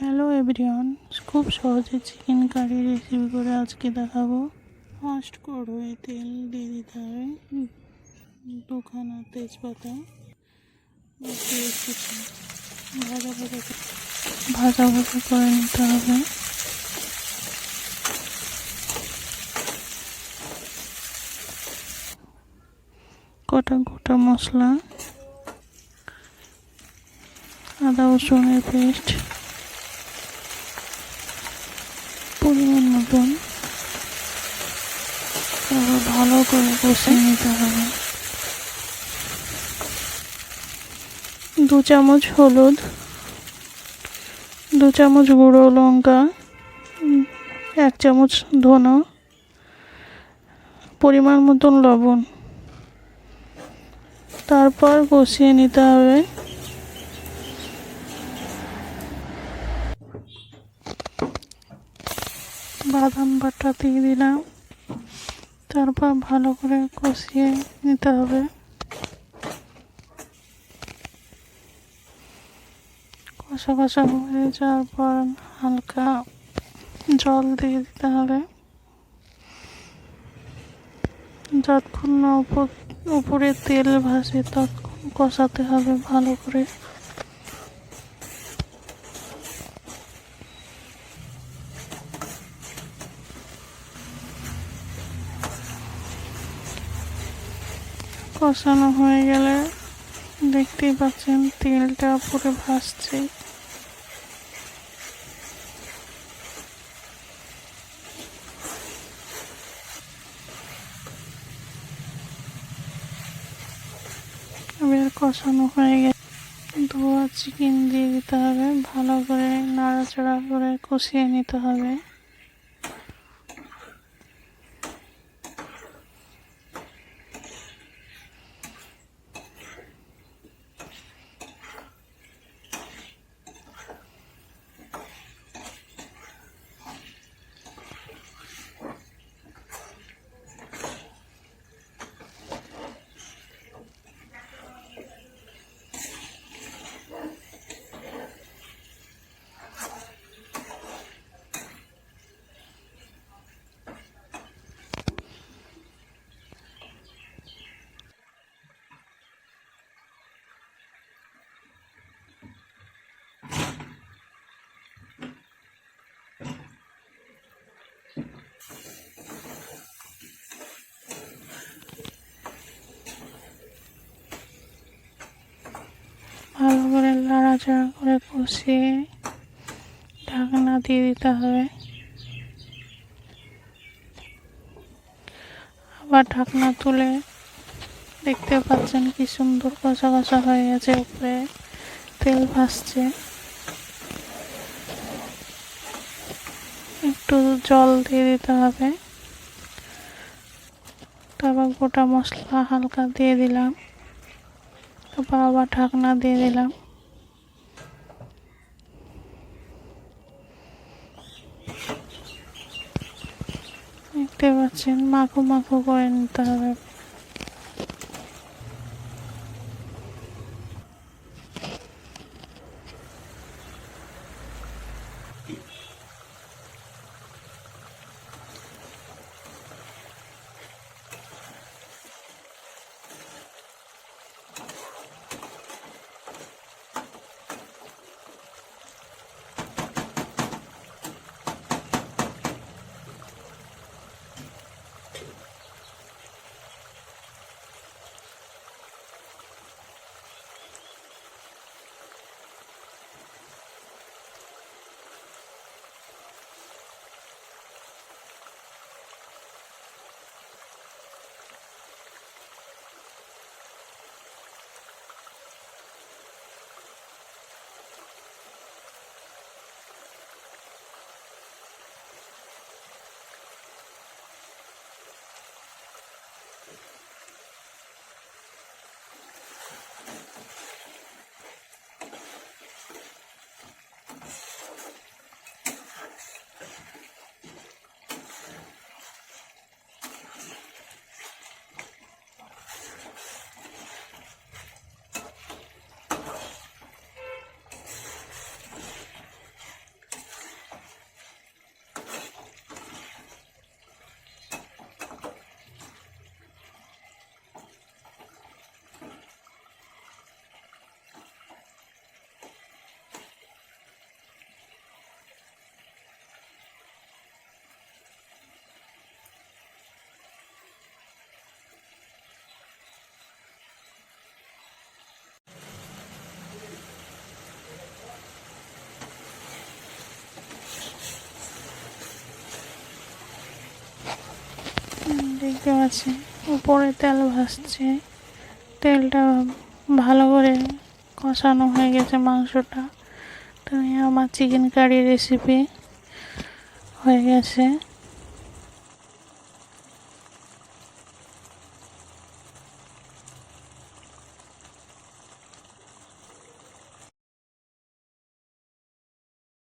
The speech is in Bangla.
হ্যালো এভরিওয়ান খুব সহজে চিকেন কারি রেসিপি করে আজকে দেখাবো। ফার্স্ট কড়াই তেল, দিয়ে দিতে হবে। দুখানা তেজপাতা। ভাজা ভাজা ভাজা ভাজা করে নিতে হবে। কটা গোটা মশলা? আদা, রসুনের পেস্ট পরিমাণ মতন তারপর ভালো করে নিতে হবে। দু চামচ হলুদ, দু চামচ গুঁড়ো লঙ্কা, এক চামচ ধনো, পরিমাণ মতন লবণ। তারপর কষিয়ে নিতে হবে। বাদাম বাটা দিয়ে দিলাম। তারপর ভালো করে কষিয়ে নিতে হবে। কষা কষা হয়ে যাওয়ার পর হালকা জল দিয়ে দিতে হবে। যতক্ষণ না উপর উপরে তেল ভাসে ততক্ষণ কষাতে হবে ভালো করে। কষানো হয়ে গেলে দেখতেই পাচ্ছেন তেলটা পুরো ভাসছে। এবার কষানো হয়ে গেছে ধোয়া চিকেন দিয়ে দিতে হবে, ভালো করে নাড়াচাড়া করে কষিয়ে নিতে হবে ভালো করে নাড়াচাড়া করে কষিয়ে ঢাকনা দিয়ে দিতে হবে। আবার ঢাকনা তুলে দেখতে পাচ্ছেন কি সুন্দর কষা কষা হয়ে গেছে উপরে। তেল ভাসছে। একটু জল দিয়ে দিতে হবে। তারপর গোটা মশলা হালকা দিয়ে দিলাম। তারপর আবার ঢাকনা দিয়ে দিলাম। দেখতে পাচ্ছেন মাখো মাখো করে নিতে হবে। পাচ্ছি উপরে তেল ভাসছে। তেলটা ভালো করে কষানো হয়ে গেছে মাংসটা। তুমি আমার চিকেন কারি রেসিপি হয়ে গেছে।